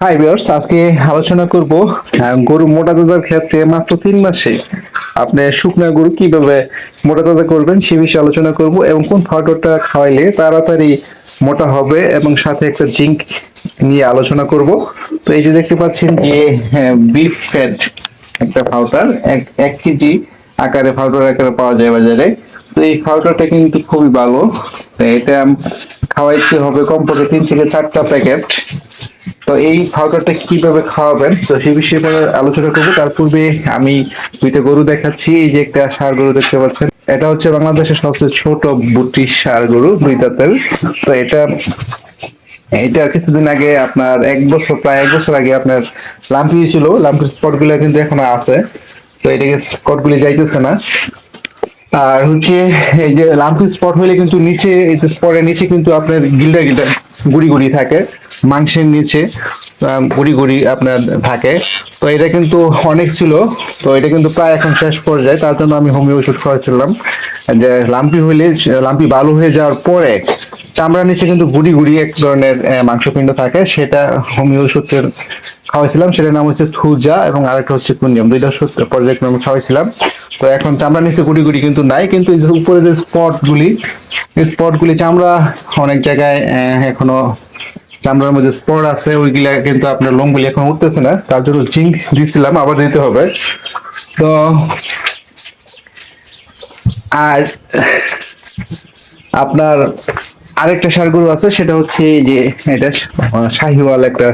Hi viewers আজকে আলোচনা করব গরু মোটা তাজার ক্ষেত্রে মাত্র তিন মাসে আপনি শুকনা গরু কীভাবে মোটা তাজা করবেন সে বিষয়ে আলোচনা করব এবং কোন ফাউডারটা খাওয়াইলে তাড়াতাড়ি মোটা হবে এবং সাথে একটা জিঙ্ক নিয়ে আলোচনা করব। তো এই যে দেখতে পাচ্ছেন যে বিফ ফ্যাট একটা পাউডার এক এক কেজি আকারে পাউডার আকারে পাওয়া যায় বাজারে। তো এই পাউডারটা কিন্তু খুবই ভালো। এটা খাওয়াইতে হবে কমপক্ষে তিন থেকে চারটা প্যাকেট। তো এই পাউডারটা কীভাবে খাওয়াবেন? তো সেই বিষয়ে আলোচনা করব। তার পূর্বে আমি দুইটা গরু দেখাচ্ছি। এই যে একটা ষাঁড় গরু দেখতে পাচ্ছেন। এটা হচ্ছে বাংলাদেশের সবচেয়ে ছোট বুটি ষাঁড় গরু, দুই দাঁতের। তো এটা এটা কিছুদিন আগে আপনার এক বছর, প্রায় এক বছর আগে আপনার লাম্পি ছিল লাম্পি স্পটগুলো কিন্তু এখনও আছে। তো এটাকে স্পট গুলি যাইতেছে না। আর হচ্ছে এই যে লাম্পি স্পট হলে কিন্তু নিচে, এই যে স্পটের নিচে কিন্তু আপনার গিল্ডা গিল্ডা গুড়ি গুড়ি থাকে, মাংসের নিচে গুড়ি গুড়ি আপনার থাকে। তো এটা কিন্তু অনেক ছিল, তো এটা কিন্তু প্রায় এখন শেষ পর্যায়ে, তার জন্য আমি হোমিও ওষুধ খাওয়াচ্ছিলাম। যে লাম্পি হলে লাম্পি বালু হয়ে যাওয়ার পরে চামড়ার নিচে কিন্তু গুড়ি গুড়ি এক ধরনের মাংসপিণ্ড থাকে। সেটা হোমিও ওষুধের খাওয়াইছিলাম। সেটার নাম হচ্ছে থুজা এবং আরেকটা হচ্ছে কুনিয়াম দুইটা ওষুধ পর্যায়ে আমি খাওয়াইছিলাম। তো এখন চামড়ার নিচে গুড়ি গুড়ি কিন্তু নাই। কিন্তু এই যে উপরে যে স্পট গুলি এই স্পট গুলি চামড়া অনেক জায়গায় এখনও চামড়ার মধ্যে স্পট আছে। ওইগুলা কিন্তু আপনার লোমগুলি এখন উঠতেছে না। তার জন্য জিঙ্ক দিছিলাম। আবার দিতে হবে। তো আর আপনার আরেকটা ষাঁড় গরু আছে, সেটা হচ্ছে এই যে এটা শাহিওয়াল একটা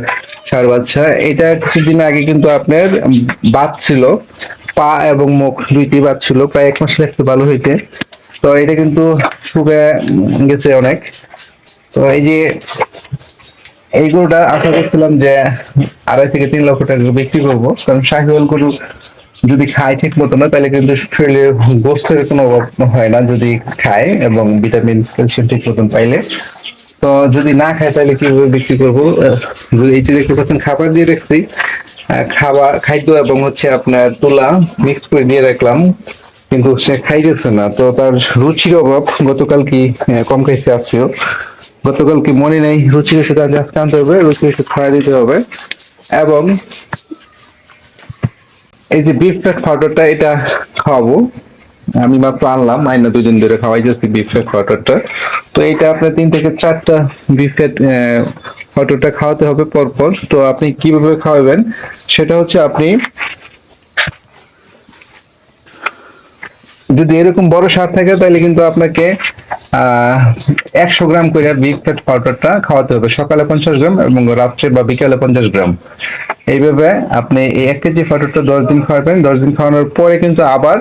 ষাঁড় বাচ্চা। এটা কিছুদিন আগে কিন্তু আপনার বাদ ছিল, পা এবং মুখ দুইটি বাদ ছিল, প্রায় এক মাস লাগতে ভালো হইতে। তো এটা কিন্তু শুকে গেছে অনেক। তো এই যে এই গরুটা আশা করছিলাম যে আড়াই থেকে তিন লক্ষ টাকা বিক্রি করব, কারণ শাহিওয়াল গরু যদি খায় ঠিক মতো না, তাহলে কিন্তু শরীরে গোস্তের কোনো অভাব হয় না যদি খায় এবং ভিটামিন, ক্যালসিয়াম ঠিক মতন পাইলে। তো যদি না খায়, তাহলে কীভাবে বিক্রি করব? যদি এই যে দেখতে খাবার দিয়ে রাখছি। খাবার, খাদ্য এবং হচ্ছে আপনার তুলা মিক্স করে দিয়ে রাখলাম। কিন্তু সে খাইতেছে না। তো তার রুচির অভাব গতকাল কি কম খাইছে আজকেও। গতকাল কি মনে নেই, রুচির ওষুধ আজ আনতে হবে, রুচির ওষুধ খাওয়া দিতে হবে। এবং এই যে বিফ ফ্যাট পাউডারটা এটা খাওয়াবো। আমি মাত্র আনলাম, আইনা দুদিন ধরে খাওয়াই যাচ্ছি বিফ ফ্যাট পাউডারটা তো এটা আপনার তিন থেকে চারটা বিফ ফ্যাট পাউডারটা খাওয়াতে হবে পরপর। তো আপনি কীভাবে খাওয়াবেন? সেটা হচ্ছে আপনি যদি এরকম বড় সার থাকে তাহলে কিন্তু আপনাকে একশো গ্রাম করে বিগ ফ্যাট পাউডারটা খাওয়াতে হবে। সকালে পঞ্চাশ গ্রাম এবং রাত্রে বা বিকালে পঞ্চাশ গ্রাম। এইভাবে আপনি এই এক কেজি পাউডারটা দশ দিন খাওয়াবেন। দশ দিন খাওয়ানোর পরে কিন্তু আবার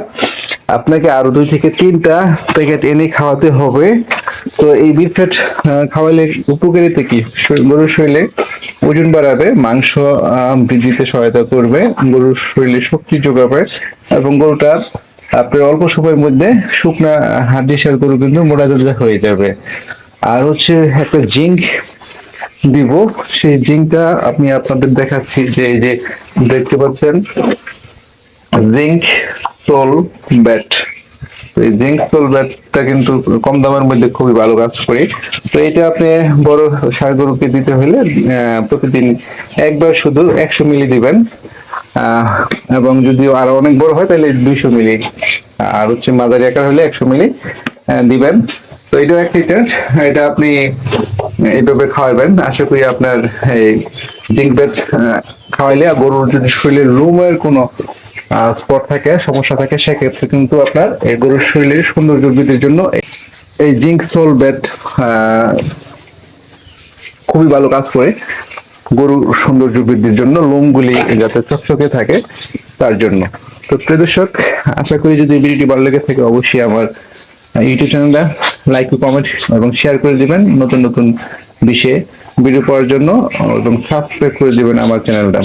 আপনাকে আরও দুই থেকে তিনটা প্যাকেট এনে খাওয়াতে হবে। তো এই বিগ ফ্যাট খাওয়ালে উপকারিতা কি? গরুর শরীরে ওজন বাড়াবে, মাংস বৃদ্ধিতে সহায়তা করবে, গরুর শরীরে শক্তি যোগাবে এবং গরুটা আপনার অল্প সময়ের মধ্যে শুকনা হাড্ডি সার গরু কিন্তু মোটা তাজা হয়ে যাবে। আর হচ্ছে একটা জিঙ্ক দিব। সেই জিঙ্কটা আমি আপনাদের দেখাচ্ছি যে, এই যে দেখতে পাচ্ছেন, জিঙ্ক সোল ব্যাট। এই জিঙ্ক সোল ব্যাটটা কিন্তু কম দামের মধ্যে খুবই ভালো কাজ করে। তো এটা আপনি বড় সার গরুকে দিতে হলে প্রতিদিন একবার শুধু একশো মিলি দিবেন। এবং যদি আরও অনেক বড় হয়, তাহলে দুইশো মিলি। আর হচ্ছে মাঝারি আকার হলে একশো মিলি। দিবেন। তো এটাও এক লিটার। এটা আপনি এইভাবে খাওয়াবেন। আশা করি আপনার এই জিঙ্ক ব্যাট খাওয়াইলে আর গরুর যদি শরীরের রুমের কোনো স্পট থাকে, সমস্যা থাকে, সেক্ষেত্রে কিন্তু আপনার এই গরুর শরীরের সৌন্দর্য বৃদ্ধির জন্য এই- জিঙ্ক সোল ব্যাট খুবই ভালো কাজ করে গরুর সৌন্দর্য বৃদ্ধির জন্য। লোমগুলি যাতে চকচকে থাকে তার জন্য। তো প্রিয় দর্শক, আশা করি যদি ভিডিওটি ভালো লেগে থাকে, অবশ্যই আমার ইউটিউব চ্যানেলটা লাইক কমেন্ট এবং শেয়ার করে দিবেন নতুন নতুন বিষয়ে ভিডিও পাওয়ার জন্য এবং সাবস্ক্রাইব করে দিবেন আমার চ্যানেলটা